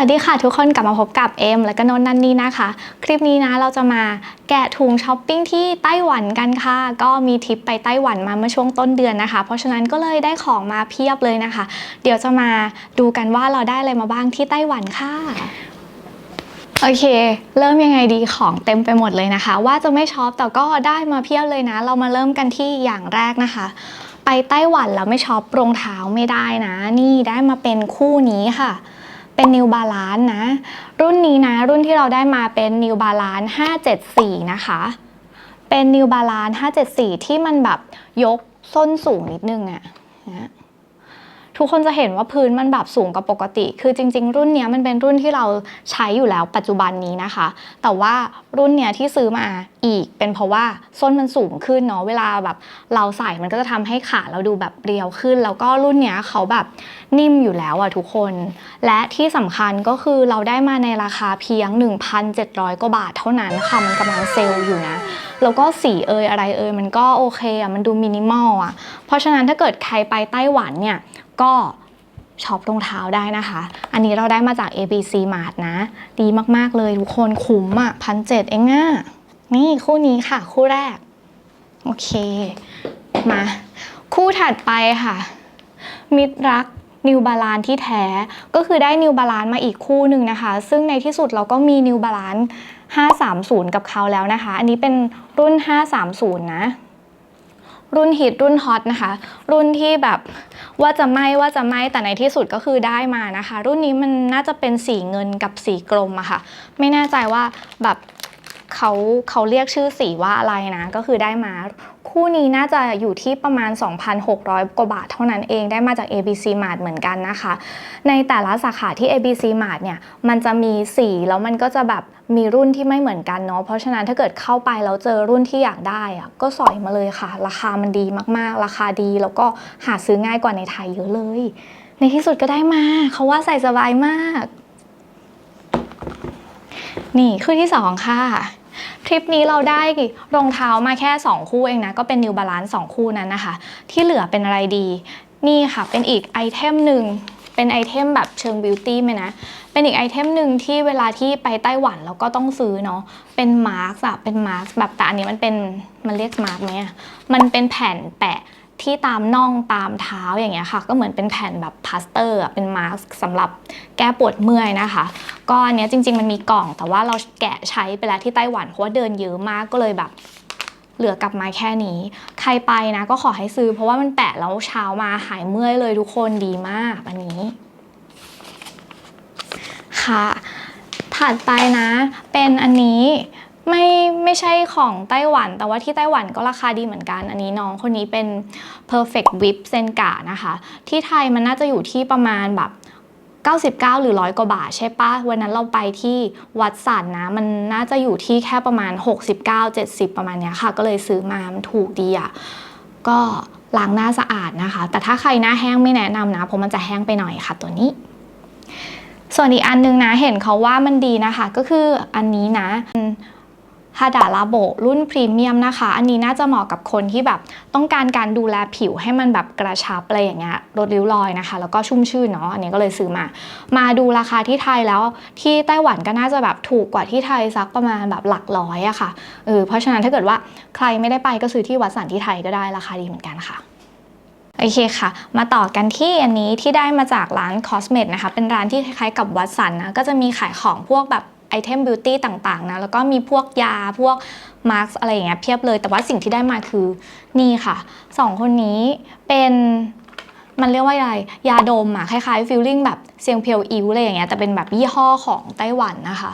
วัสดีค่ะทุกคนกลับมาพบกับเอ็มและก็นนท์นันนี่นะคะ คลิปนี้นะเราจะมาแกะถุงช้อปปิ้งที่ไต้หวันกันค่ะ ก็มีทริปไปไต้หวันมาเมื่อช่วงต้นเดือนนะคะ เพราะฉะนั้นก็เลยได้ของมาเพียบเลยนะคะ เดี๋ยวจะมาดูกันว่าเราได้อะไรมาบ้างที่ไต้หวันค่ะโอเค เริ่มยังไงดีของเต็มไปหมดเลยนะคะ ว่าจะไม่ช็อปแต่ก็ได้มาเพียบเลยนะ เรามาเริ่มกันที่อย่างแรกนะคะ ไปไต้หวันแล้วไม่ช็อปรองเท้าไม่ได้นะ นี่ได้มาเป็นคู่นี้ค่ะ เป็น New Balance นะ รุ่นนี้นะ รุ่นที่เราได้มาเป็น New Balance 574 นะคะ เป็น New Balance 574 ที่มันแบบยกส้นสูงนิดนึงอะนะ ทุกคนจะเห็นว่าพื้นมันแบบสูงกว่าปกติ คือจริง ๆ รุ่นเนี้ยมันเป็นรุ่นที่เราใช้อยู่แล้วปัจจุบันนี้นะคะ แต่ว่ารุ่นเนี้ยที่ซื้อมาอีก เป็นเพราะว่าส้นมันสูงขึ้นเนาะเวลาแบบเราใส่มันก็จะทำให้ขาเราดูแบบเรียวขึ้น แล้วก็รุ่นเนี้ยเขาแบบนิ่มอยู่แล้วอะทุกคน และที่สำคัญก็คือเราได้มาในราคาเพียง 1,700กว่าบาทเท่านั้นค่ะมันกำลังเซลล์อยู่นะแล้วก็สีเอยอะไรเอยมันก็โอเคอะมันดูมินิมอลอะเพราะฉะนั้นถ้าเกิดใครไปไต้หวันเนี่ย ก็ช็อปรองเท้าได้นะคะ อันนี้เราได้มาจาก ABC Mart นะ ดีมากๆเลยทุกคนคุ้มอะพันเจ็ดเองอะนี่คู่นี้ค่ะ คู่แรก โอเค มา คู่ถัดไปค่ะ มิตรรักนิวบาลานที่แท้ ก็คือได้นิวบาลานมาอีกคู่หนึ่งนะคะ ซึ่งในที่สุดเราก็มีนิวบาลาน530 กับเขาแล้วนะคะ อันนี้เป็นรุ่น 530 นะ รุ่นฮิตรุ่นฮอตนะคะ รุ่นที่แบบว่าจะไม่ว่าจะไม่แต่ในที่สุดก็คือได้มานะคะ รุ่นนี้มันน่าจะเป็นสีเงินกับสีกรมอะค่ะ ไม่แน่ใจว่าแบบเขาเขาเรียกชื่อสีว่าอะไรนะ ก็คือได้มา คู่นี้น่าจะอยู่ที่ประมาณ 2,600 กว่าบาทเท่านั้นเองได้มาจาก ABC Mart เหมือนกันนะคะ ในแต่ละสาขาที่ ABC Mart เนี่ยมันจะมีสีแล้วมันก็จะแบบมีรุ่นที่ไม่เหมือนกันเนาะเพราะฉะนั้นถ้าเกิดเข้าไปแล้วเจอรุ่นที่อยากได้อะก็สอยมาเลยค่ะ ราคามันดีมากๆ ราคาดีแล้วก็หาซื้อง่ายกว่าในไทยเยอะเลย ในที่สุดก็ได้มาเขาว่าใส่สบายมาก นี่คู่ที่สองค่ะ ทริปนี้เราได้รองเท้ามาแค่ 2 คู่เองนะ ก็เป็น New Balance 2 คู่นั้นนะคะ ที่เหลือเป็นอะไรดี นี่ค่ะ เป็นอีกไอเทมหนึ่งเป็นไอเทมแบบเชิงบิวตี้ไหมนะ เป็นอีกไอเทมหนึ่งที่เวลาที่ไปไต้หวันเราก็ต้องซื้อเนาะ เป็นมาร์กอะเป็นมาร์กแบบแต่อันนี้มันเป็น มันเรียกมาร์กไหมอะมันเป็นแผ่นแปะ ที่ตามน่องตามเท้าอย่างเงี้ยค่ะ ก็เหมือนเป็นแผ่นแบบพลาสเตอร์เป็นมาร์สำหรับแก้ปวดเมื่อยนะคะ ก็อันเนี้ยจริง ๆ มันมีกล่องแต่ว่าเราแกะใช้ไปแล้วที่ไต้หวันเพราะว่าเดินเยอะมากก็เลยแบบเหลือกลับมาแค่นี้ ใครไปนะก็ขอให้ซื้อ เพราะว่ามันแปะแล้วเช้ามาหายเมื่อยเลยทุกคนดีมากอันนี้ ค่ะ ถัดไปนะ เป็นอันนี้ ไม่ไม่ใช่ของไต้หวัน แต่ว่าที่ไต้หวันก็ราคาดีเหมือนกัน อันนี้น้องคนนี้เป็น perfect whip เซนกานะคะ ที่ไทยมันน่าจะอยู่ที่ประมาณแบบ 99 หรือร้อยกว่าบาทใช่ปะวันนั้นเราไปที่วัดสันนะ มันน่าจะอยู่ที่แค่ประมาณ 69 70 ประมาณเนี้ยค่ะ ก็เลยซื้อมามันถูกดีอะ่ะก็ล้างหน้าสะอาดนะคะ แต่ถ้าใครหน้าแห้งไม่แนะนำนะ เพราะมันจะแห้งไปหน่อยค่ะตัวนี้ ส่วนอีกอันนึงนะ เห็นเขาว่ามันดีนะคะ ก็คืออันนี้นะ ฮาดาลาโบรุ่นพรีเมียมนะคะ อันนี้น่าจะเหมาะกับคนที่แบบต้องการการดูแลผิวให้มันแบบกระชับอะไรอย่างเงี้ยลดริ้วรอยนะคะ แล้วก็ชุ่มชื่นเนาะอันนี้ก็เลยซื้อมา มาดูราคาที่ไทยแล้วที่ไต้หวันก็น่าจะแบบถูกกว่าที่ไทยสักประมาณแบบหลักร้อยอะค่ะเออเพราะฉะนั้นถ้าเกิดว่าใครไม่ได้ไปก็ซื้อที่วัดสันที่ไทยก็ได้ราคาดีเหมือนกันค่ะโอเคค่ะ มาต่อกันที่อันนี้ที่ได้มาจากร้าน Cosmet นะคะ เป็นร้านที่คล้ายๆกับวัดสันนะ ก็จะมีขายของพวกแบบ ไอเทมบิวตี้ต่างๆนะแล้วก็มีพวกยาพวกมาร์กอะไรอย่างเงี้ยเพียบเลย แต่ว่าสิ่งที่ได้มาคือนี่ค่ะสองคนนี้เป็นมันเรียกว่าอะไร ยาดมอะคล้ายๆฟิลลิ่งแบบเซียงเพียวอิวอะไรอย่างเงี้ยแต่เป็นแบบยี่ห้อของไต้หวันนะคะ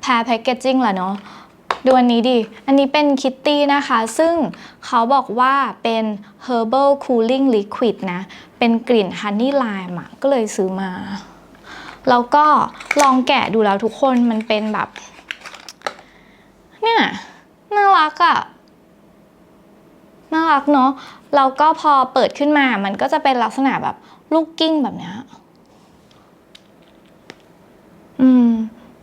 แพรแพคเกจจิ้งแหละเนาะดูอันนี้ดิ อันนี้เป็นคิตตี้นะคะ ซึ่งเขาบอกว่าเป็น herbal cooling liquid นะ เป็นกลิ่น honey lime อะก็เลยซื้อมา แล้วก็ลองแกะดูแล้วทุกคนมันเป็นแบบ เนี่ยน่ารักอะน่ารักเนาะแล้วก็พอเปิดขึ้นมามันก็จะเป็นลักษณะแบบลูกกิ้งแบบเนี้ยอืม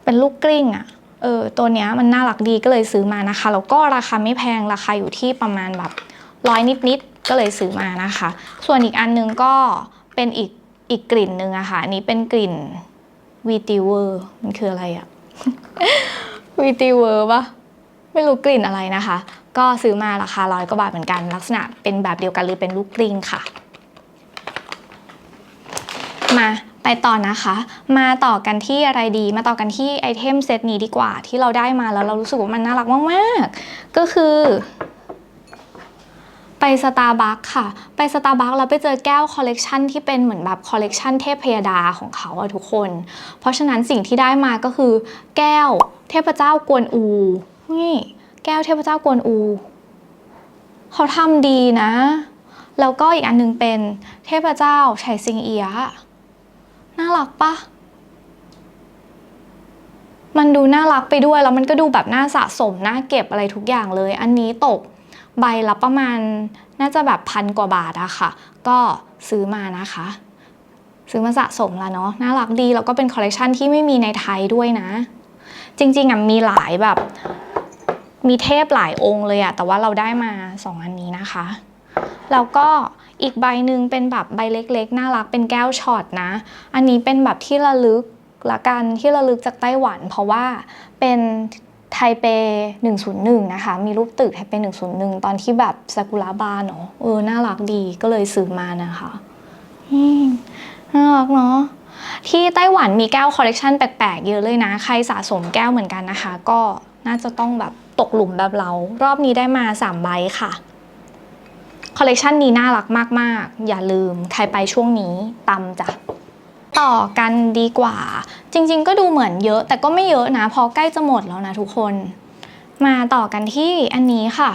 เป็นลูกกลิ้งอะเออตัวเนี้ยมันน่ารักดีก็เลยซื้อมานะคะ แล้วก็ราคาไม่แพงราคาอยู่ที่ประมาณแบบร้อยนิดๆก็เลยซื้อมานะคะ ส่วนอีกอันนึงก็เป็นอีกอีกกลิ่นหนึ่งอะค่ะนนี้เป็นกลิ่น วีติเวอร์มันคืออะไรอะวีติเวอร์ปะไม่รู้กลิ่นอะไรนะคะ ก็ซื้อมาราคาร้อยกว่าบาทเหมือนกัน ลักษณะเป็นแบบเดียวกันหรือเป็นลูกกลิ้งค่ะ มาไปต่อนะคะ มาต่อกันที่อะไรดี มาต่อกันที่ไอเทมเซตนี้ดีกว่าที่เราได้มาแล้วเรารู้สึกว่ามันน่ารักมากๆ ก็คือ ไปสตาร์บัคค่ะ ไปสตาร์บัคแล้วไปเจอแก้วคอลเลกชันที่เป็นเหมือนแบบคอลเลกชันเทพพยดาของเขาอะทุกคน เพราะฉะนั้นสิ่งที่ได้มาก็คือ แก้วเทพเจ้ากวนอูนี่แก้วเทพเจ้ากวนอู เขาทำดีนะ แล้วก็อีกอันหนึงเป็นเทพเจ้าไฉซิงเอียน่ารักปะมันดูน่ารักไปด้วยแล้วมันก็ดูแบบน่าสะสมน่าเก็บอะไรทุกอย่างเลย อันนี้ตก ใบละประมาณน่าจะแบบพันกว่าบาทอะค่ะ ก็ซื้อมานะคะ ซื้อมาสะสมแล้วเนาะน่ารักดีแล้วก็เป็นคอลเลกชันที่ไม่มีในไทยด้วยนะ จริงๆอะมีหลายแบบ มีเทพหลายองค์เลยอะแต่ว่าเราได้มาสองอันนี้นะคะแล้วก็อีกใบหนึ่งเป็นแบบใบเล็กๆ น่ารักเป็นแก้วช็อตนะ อันนี้เป็นแบบที่ระลึกละกันที่ระลึกจากไต้หวัน เพราะว่าเป็น ไทเป 101 นะคะ มีรูปตึกไทเป 101 ตอนที่แบบซากุระบานเนาะเออ น่ารักดีก็เลยซื้อมานะคะน่ารักเนาะที่ไต้หวันมีแก้วคอลเลกชันแปลกๆ เยอะเลยนะ ใครสะสมแก้วเหมือนกันนะคะ ก็น่าจะต้องแบบตกหลุมแบบเรา รอบนี้ได้มา3ใบค่ะคอลเลกชันนี้น่ารักมาก ๆ อย่าลืมใครไปช่วงนี้ตำจ้ะ ต่อกันดีกว่า จริง ๆ ก็ดูเหมือนเยอะ แต่ก็ไม่เยอะนะพราะใกล้จะหมดแล้วนะทุกคน มาต่อกันที่อันนี้ค่ะ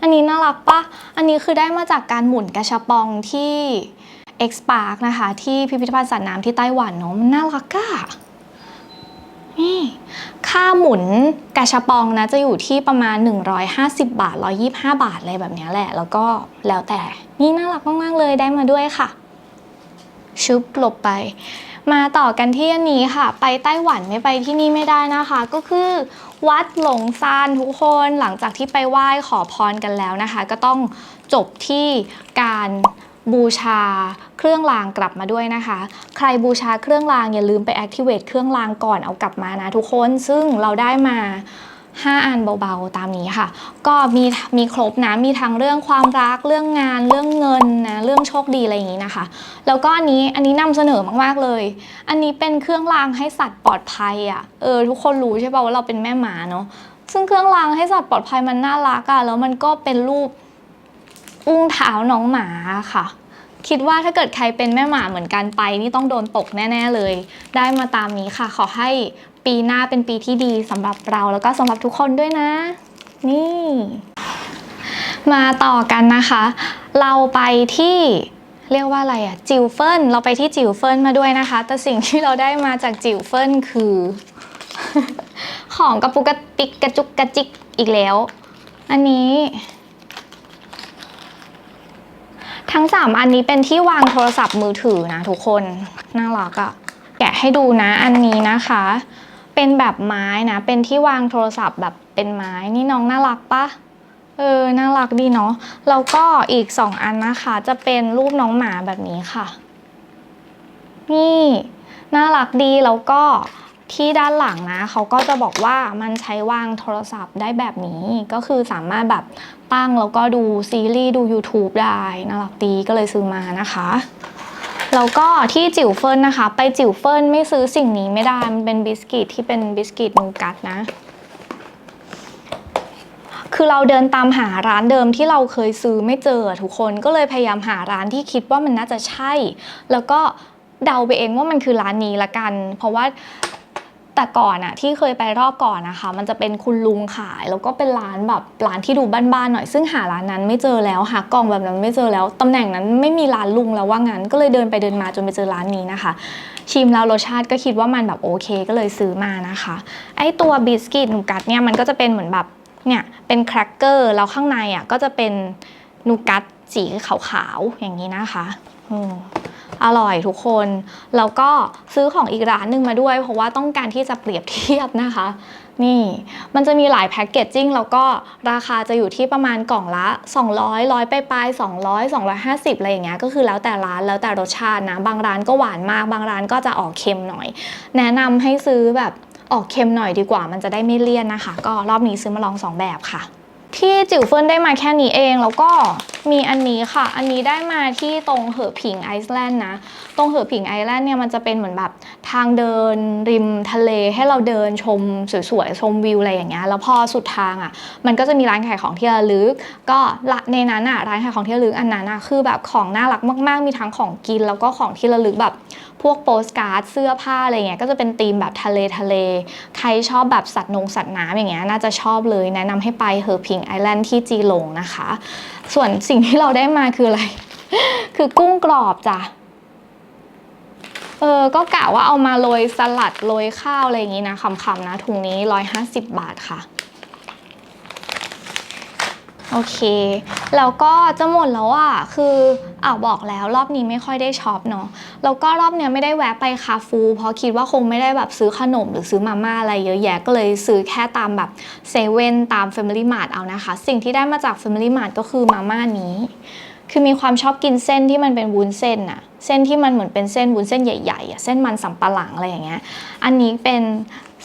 อันนี้น่ารักปะอันนี้คือได้มาจากการหมุนกระชับปองที่ X Park นะคะ ที่พิพิธภัณฑ์สัตว์น้ำที่ไต้หวันเนาะมันน่ารักอะนี่ค่าหมุนกระชับปองนะจะอยู่ที่ประมาณ 150 บาท 125 บาทอะไรแบบนี้แหละ แล้วก็แล้วแต่นี่น่ารักมากๆเลยได้มาด้วยค่ะ ชุบหลบไป มาต่อกันที่อันนี้ค่ะ ไปไต้หวันไม่ไปที่นี่ไม่ได้นะคะ ก็คือวัดหลงซานทุกคนหลังจากที่ไปไหว้ขอพรกันแล้วนะคะ ก็ต้องจบที่การบูชาเครื่องรางกลับมาด้วยนะคะ ใครบูชาเครื่องรางอย่าลืมไป activate เครื่องรางก่อนเอากลับมานะทุกคน ซึ่งเราได้มา 5 อันเบาๆ ตามนี้ค่ะ ก็มีมีครบนะมีทั้งเรื่องความรักเรื่องงานเรื่องเงินนะเรื่องโชคดีอะไรอย่างนี้นะคะ แล้วก็อันนี้อันนี้นำเสนอมากๆเลย อันนี้เป็นเครื่องรางให้สัตว์ปลอดภัยอะ่ะเออทุกคนรู้ใช่ป่าว่าเราเป็นแม่หมาเนาะซึ่งเครื่องรางให้สัตว์ปลอดภัยมันน่ารักอะ่ะแล้วมันก็เป็นรูปอุ้งเท้าน้องหมาค่ะ คิดว่าถ้าเกิดใครเป็นแม่หมาเหมือนกันไปนี่ต้องโดนตกแน่ๆเลย ได้มาตามนี้ค่ะ ขอให้ปีหน้าเป็นปีที่ดีสำหรับเราแล้วก็สำหรับทุกคนด้วยนะ นี่ มาต่อกันนะคะ เราไปที่เรียกว่าอะไรอะจิวเฟิลเราไปที่จิวเฟิลมาด้วยนะคะ แต่สิ่งที่เราได้มาจากจิวเฟิลคือ ของกระปุกกระปิกกระจุกกระจิกอีกแล้ว อันนี้ ทั้ง 3 อันนี้เป็นที่วางโทรศัพท์มือถือนะทุกคนน่ารักอะแกะให้ดูนะอันนี้นะคะ เป็นแบบไม้นะ เป็นที่วางโทรศัพท์แบบเป็นไม้นี่น้องน่ารักปะเออน่ารักดีเนาะแล้วก็อีก 2 อันนะคะ จะเป็นรูปน้องหมาแบบนี้ค่ะ นี่น่ารักดีแล้วก็ ที่ด้านหลังนะเขาก็จะบอกว่ามันใช้วางโทรศัพท์ได้แบบนี้ก็คือสามารถแบบตั้งแล้วก็ดูซีรีส์ดู YouTube ได้น่ารักดีก็เลยซื้อมานะคะแล้วก็ที่จิ๋วเฟิลนะคะ ไปจิ๋วเฟิลไม่ซื้อสิ่งนี้ไม่ได้ มันเป็นบิสกิตที่เป็นบิสกิตนูกัตนะ คือเราเดินตามหาร้านเดิมที่เราเคยซื้อไม่เจอทุกคนก็เลยพยายามหาร้านที่คิดว่ามันน่าจะใช่ แล้วก็เดาไปเองว่ามันคือร้านนี้ละกัน เพราะว่า แต่ก่อนอะที่เคยไปรอบก่อนนะคะ มันจะเป็นคุณลุงขาย แล้วก็เป็นร้านแบบร้านที่ดูบ้านๆหน่อย ซึ่งหาร้านนั้นไม่เจอแล้วหากล่องแบบนั้นไม่เจอแล้วตำแหน่งนั้นไม่มีร้านลุงแล้วว่างั้นก็เลยเดินไปเดินมาจนไปเจอร้านนี้นะคะ ชิมแล้วรสชาติก็คิดว่ามันแบบโอเคก็เลยซื้อมานะคะ ไอตัวบิสกิตนูกัตเนี่ยมันก็จะเป็นเหมือนแบบเนี่ยเป็นแครกเกอร์แล้วข้างในอะก็จะเป็นนูกัตสีขาวๆอย่างนี้นะคะอืม อร่อยทุกคน แล้วก็ซื้อของอีกร้านหนึ่งมาด้วย เพราะว่าต้องการที่จะเปรียบเทียบนะคะ นี่ มันจะมีหลายแพ็กเกจจิ้งแล้วก็ราคาจะอยู่ที่ประมาณกล่องละ 200 100ไปปลาย200 250อะไรอย่างเงี้ยก็คือแล้วแต่ร้านแล้วแต่รสชาตินะ บางร้านก็หวานมาก บางร้านก็จะออกเค็มหน่อย แนะนำให้ซื้อแบบออกเค็มหน่อยดีกว่า มันจะได้ไม่เลี่ยนนะคะ ก็รอบนี้ซื้อมาลองสองแบบค่ะ ที่จิ๋วเฟิร์นได้มาแค่นี้เองแล้วก็มีอันนี้ค่ะ อันนี้ได้มาที่ตรงเหอผิงไอซ์แลนด์นะ ตรงเหอผิงไอซ์แลนด์เนี่ยมันจะเป็นเหมือนแบบทางเดินริมทะเลให้เราเดินชมสวยๆ ชมวิวอะไรอย่างเงี้ย แล้วพอสุดทางอะ มันก็จะมีร้านขายของที่ระลึก ก็ละในนั้นอะร้านขายของที่ระลึกอันนั้นอะคือแบบของน่ารักมากๆ มีทั้งของกินแล้วก็ของที่ระลึกแบบ พวกโปสการ์ดเสื้อผ้าอะไรเงี้ยก็จะเป็นธีมแบบทะเลทะเล ใครชอบแบบสัตว์นงสัตว์น้ำอย่างเงี้ยน่าจะชอบเลยแนะนำให้ไปเหอร์พิงไอแลนด์ที่จีหลงนะคะ ส่วนสิ่งที่เราได้มาคืออะไร คือกุ้งกรอบจ้ะเออ ก็กะว่าเอามาโรยสลัดโรยข้าวอะไรอย่างงี้นะคำๆนะถุงนี้ 150 บาทค่ะ โอเค แล้วก็จะหมดแล้วอะ คืออ่าบอกแล้วรอบนี้ไม่ค่อยได้ช็อปเนาะ แล้วก็รอบเนี้ยไม่ได้แวะไปคาฟู เพราะคิดว่าคงไม่ได้แบบซื้อขนมหรือซื้อมาม่าอะไรเยอะแยะก็เลยซื้อแค่ตามแบบเซเว่นตาม Family Mart เอานะคะ สิ่งที่ได้มาจาก Family Mart ก็คือมาม่านี้คือมีความชอบกินเส้นที่มันเป็นวุ้นเส้นอะเส้นที่มันเหมือนเป็นเส้นวุ้นเส้นใหญ่ๆอะเส้นมันสำปะหลังอะไรอย่างเงี้ย อันนี้เป็น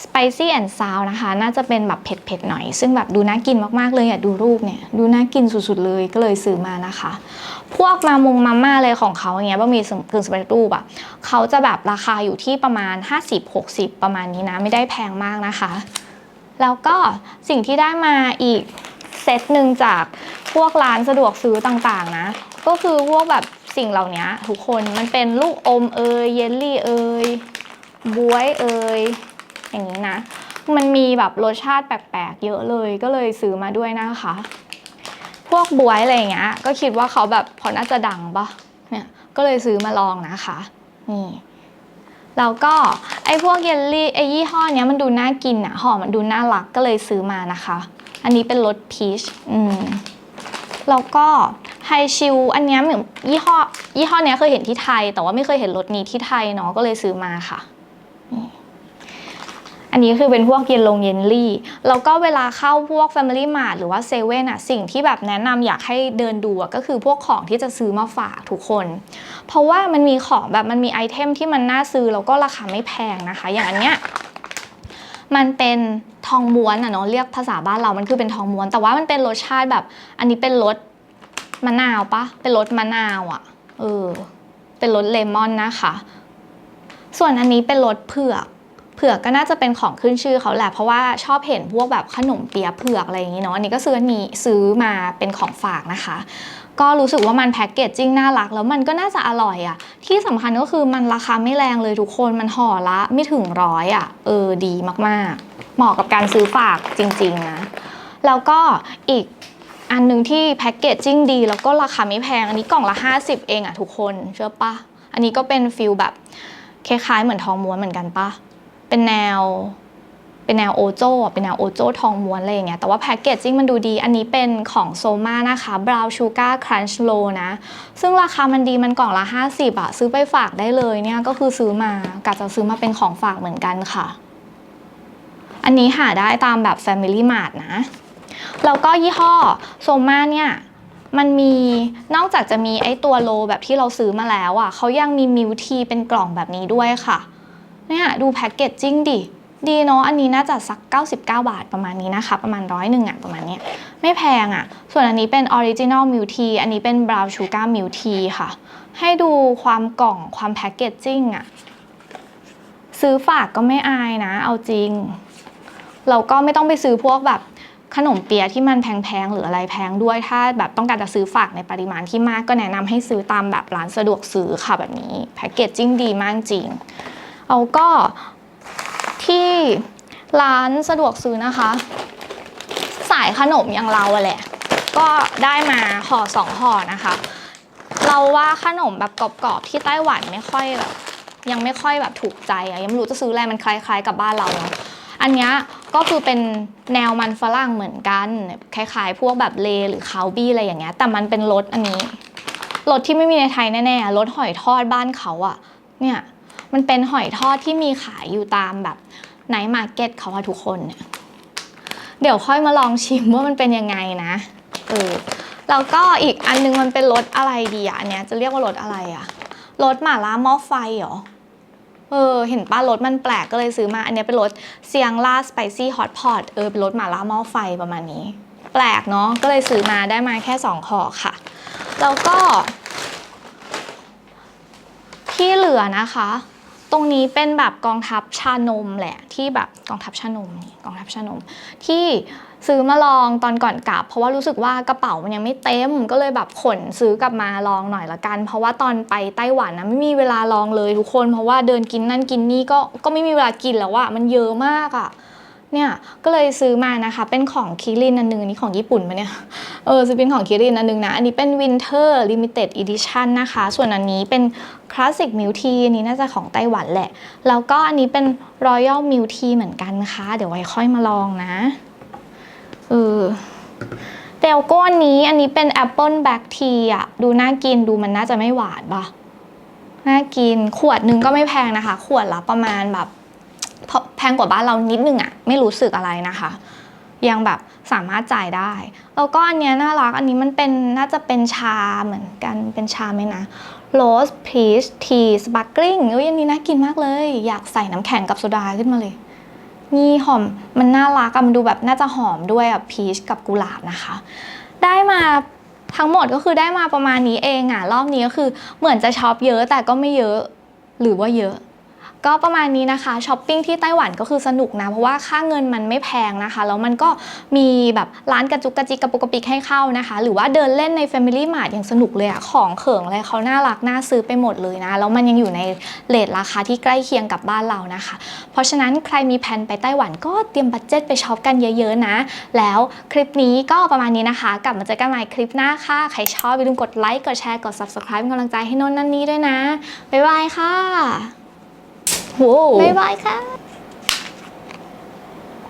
spicy and sour นะคะ น่าจะเป็นแบบเผ็ดๆหน่อย ซึ่งแบบดูน่ากินมากๆเลยอะดูรูปเนี่ย ดูน่ากินสุดๆเลยก็เลยซื้อมานะคะ พวกมามงมาม่าอะไรของเขาอย่างเงี้ยบะหมี่กึ่งสำเร็จรูปอะเขาจะแบบราคาอยู่ที่ประมาณ 50-60 ประมาณนี้นะ ไม่ได้แพงมากนะคะ แล้วก็สิ่งที่ได้มาอีกเซตหนึ่งจากพวกร้านสะดวกซื้อต่างๆนะ ก็คือพวกแบบสิ่งเหล่านี้ทุกคนมันเป็นลูกอมเอยเยลลี่เอยบวยเอย อย่างนี้นะ มันมีแบบรสชาติแปลกๆ เยอะเลยก็เลยซื้อมาด้วยนะคะ พวกบวยอะไรอย่างเงี้ย ก็คิดว่าเขาแบบพอน่าจะดังปะเนี่ยก็เลยซื้อมาลองนะคะนี่แล้วก็ไอ้พวกเยลลี่ไอ้ยี่ห้อเนี้ยมันดูน่ากินอะห่อมันดูน่ารักก็เลยซื้อมานะคะ อันนี้เป็นรสพีชอืมแล้วก็ไฮชิลอันเนี้ยเหมือนยี่ห้อยี่ห้อเนี้ยเคยเห็นที่ไทย แต่ว่าไม่เคยเห็นรสนี้ที่ไทยเนาะก็เลยซื้อมาค่ะ อันนี้คือเป็นพวกเยนลงเยนลี่แล้วก็เวลาเข้าพวก Family Mart หรือว่าเซเว่นอะสิ่งที่แบบแนะนำอยากให้เดินดูอะก็คือพวกของที่จะซื้อมาฝากทุกคน เพราะว่ามันมีของแบบมันมีไอเทมที่มันน่าซื้อแล้วก็ราคาไม่แพงนะคะ อย่างอันเนี้ยมันเป็นทองม้วนอะเนาะเรียกภาษาบ้านเรามันคือเป็นทองม้วน แต่ว่ามันเป็นรสชาติแบบ อันนี้เป็นรสมะนาวปะเป็นรสมะนาวอะเออเป็นรสเลมอนนะคะ ส่วนอันนี้เป็นรสเผือก เผือกก็น่าจะเป็นของขึ้นชื่อเขาแหละเพราะว่าชอบเห็นพวกแบบขนมเปี๊ยะเผือกอะไรอย่างนี้เนาะอันนี้ก็ซื้อนี้ซื้อมาเป็นของฝากนะคะ ก็รู้สึกว่ามันแพ็กเกจจิ้งน่ารัก แล้วมันก็น่าจะอร่อยอะ่ะ ที่สำคัญก็คือมันราคาไม่แรงเลยทุกคนมันห่อละไม่ถึงร้อยอะเออดีมากๆ เหมาะกับการซื้อฝากจริงๆนะแล้วก็อีกอันหนึ่งที่แพ็กเกจจิ้งดีแล้วก็ราคาไม่แพง อันนี้กล่องละ 50 เองอะทุกคนเชื่อปะอันนี้ก็เป็นฟิลแบบคล้ายๆเหมือนทองม้วนเหมือนกันปะ เป็นแนวเป็นแนวโอโจ้อะเป็นแนวโอโจ้ทองม้วนอะไรอย่างเงี้ยแต่ว่าแพ็กเกจจิ้งมันดูดี อันนี้เป็นของโซมานะคะ Brown Sugar Crunch Low นะ ซึ่งราคามันดีมันกล่องละ 50อะซื้อไปฝากได้เลยเนี่ยก็คือซื้อมากะจะซื้อมาเป็นของฝากเหมือนกันค่ะ อันนี้หาได้ตามแบบ Family Mart นะ แล้วก็ยี่ห้อโซมาเนี่ยมันมีนอกจากจะมีไอตัวโลแบบที่เราซื้อมาแล้วอะเขายังมีมิลทีเป็นกล่องแบบนี้ด้วยค่ะ เนี่ยดูแพ็กเกจจิ้งดิ ดีเนาะ อันนี้น่าจะสัก 99 บาทประมาณนี้นะคะ ประมาณร้อยหนึ่งอะประมาณนี้ไม่แพงอะส่วนอันนี้เป็นออริจิน l ลมิลทีอันนี้เป็นบราวน์ชูการ์มิลทีค่ะ ให้ดูความกล่องความแพ็กเกจจิ้งอะซื้อฝากก็ไม่อายนะ เอาจริง เราก็ไม่ต้องไปซื้อพวกแบบขนมเปี๊ยะที่มันแพงๆหรืออะไรแพงด้วย ถ้าแบบต้องการจะซื้อฝากในปริมาณที่มากก็แนะนำให้ซื้อตามแบบร้านสะดวกซื้อค่ะแบบนี้แพ็กเกจจิ้งดีมากจริง เอาก็ที่ร้านสะดวกซื้อนะคะ สายขนมอย่างเราอะแหละ ก็ได้มาห่อสองห่อนะคะ เราว่าขนมแบบกรอบๆที่ไต้หวันไม่ค่อยแบบยังไม่ค่อยแบบถูกใจอะยังไม่รู้จะซื้ออะไรมันคล้ายๆ กับบ้านเราเนาะอันนี้ก็คือเป็นแนวมันฝรั่งเหมือนกันคล้ายๆ พวกแบบเลหรือคาวบี้อะไรอย่างเงี้ยแต่มันเป็นรสอันนี้รสที่ไม่มีในไทยแน่ๆรสหอยทอดบ้านเขาอะเนี่ย มันเป็นหอยทอดที่มีขายอยู่ตามแบบไนท์มาร์เก็ตเขาอะทุกคนเนี่ยเดี๋ยวค่อยมาลองชิมว่ามันเป็นยังไงนะเออแล้วก็อีกอันนึงมันเป็นรสอะไรดีอะอันเนี้ยจะเรียกว่ารสอะไรอะรสหม่าล่าหม้อไฟเหรอเออเห็นป้ารสมันแปลกก็เลยซื้อมาอันเนี้ยเป็นรสเซียงล่าสไปซี่ฮอตพอตเออเป็นรสหม่าล่าหม้อไฟประมาณนี้ แปลกเนาะก็เลยซื้อมาได้มาแค่2ห่อค่ะแล้วก็ที่เหลือนะคะ ตรงนี้เป็นแบบกองทัพชานมแหละที่แบบกองทัพชานมนี่กองทัพชานม ที่ซื้อมาลองตอนก่อนกลับ เพราะว่ารู้สึกว่ากระเป๋ามันยังไม่เต็ม ก็เลยแบบขนซื้อกลับมาลองหน่อยละกัน เพราะว่าตอนไปไต้หวันนะไม่มีเวลาลองเลยทุกคน เพราะว่าเดินกินนั่นกินนี่ก็ก็ไม่มีเวลากินแล้วอะมันเยอะมากอะ เนี่ยก็เลยซื้อมานะคะ เป็นของคิรินอันนึงนนี้ของญี่ปุ่นปะเนี่ยเออซื้อเป็นของคิรินอันนึงนะ อันนี้เป็น Winter Limited Edition นะคะ ส่วนอันนี้เป็น Classic Milk Tea อันนี้น่าจะของไต้หวันแหละ แล้วก็อันนี้เป็น Royal Milk Tea เหมือนกันค่ะ เดี๋ยวไว้ค่อยมาลองนะเออแต่ก็อันนี้อันนี้เป็น Apple Black Tea อะดูน่ากินดูมันน่าจะไม่หวานปะน่ากินขวดหนึงก็ไม่แพงนะคะ ขวดละประมาณแบบ แพงกว่าบ้านเรานิดนึงอะไม่รู้สึกอะไรนะคะ ยังแบบสามารถจ่ายได้ แล้วก็อันเนี้ยน่ารักอันนี้มันเป็นน่าจะเป็นชาเหมือนกันเป็นชาไหมนะ Rose Peach Tea Sparkling เอ้ยอันนี้น่ากินมากเลย อยากใส่น้ำแข็งกับโซดาขึ้นมาเลยนี่หอมมันน่ารักอะมันดูแบบน่าจะหอมด้วยอะพีชกับกุหลาบนะคะ ได้มาทั้งหมดก็คือได้มาประมาณนี้เองอะรอบนี้ก็คือเหมือนจะช็อปเยอะแต่ก็ไม่เยอะ หรือว่าเยอะ ก็ประมาณนี้นะคะช้อปปิ้งที่ไต้หวันก็คือสนุกนะ เพราะว่าค่าเงินมันไม่แพงนะคะ แล้วมันก็มีแบบร้านกระจุกกระจิกกระปุกกระปิกให้เข้านะคะ หรือว่าเดินเล่นใน Family Mart อย่างสนุกเลยอะของเขิงอะไรเขาน่ารักน่าซื้อไปหมดเลยนะ แล้วมันยังอยู่ในเลทราคาที่ใกล้เคียงกับบ้านเรานะคะ เพราะฉะนั้นใครมีแผนไปไต้หวันก็เตรียมบัตเจ็ตไปช็อปกันเยอะๆนะ แล้วคลิปนี้ก็ประมาณนี้นะคะ กลับมาเจอกันใหม่คลิปหน้าค่ะใครชอบอย่าลืมกดไลค์กดแชร์กด subscribe เป็นกำลังใจให้นนนั่นนี่ด้วยนะบ๊ายบายค่ะ โว้บ๊ายบายค่ะ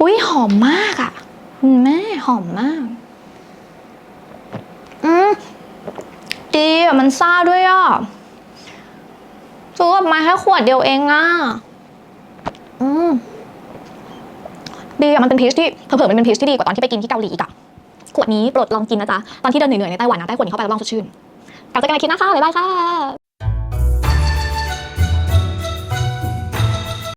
อุ้ยหอมมากอะ่ะคุณแม่หอมมาก อืมดีอะมันซ่าด้วยอะซื้อออกมาแค่ขวดเดียวเองอะ อืมดีอะมันเป็นพีชที่เผลอๆมันเป็นพีชที่ดีกว่าตอนที่ไปกินที่เกาหลีอีกอะขวดนี้โปรดลองกินนะจ๊ะ ตอนที่เดินเหนื่อยๆในไต้หวันนะได้ขวดนี้เข้าไปแล้วลองสดชื่นกลับเจอกันในคลิปหน้าค่ะบ๊ายบายค่ะ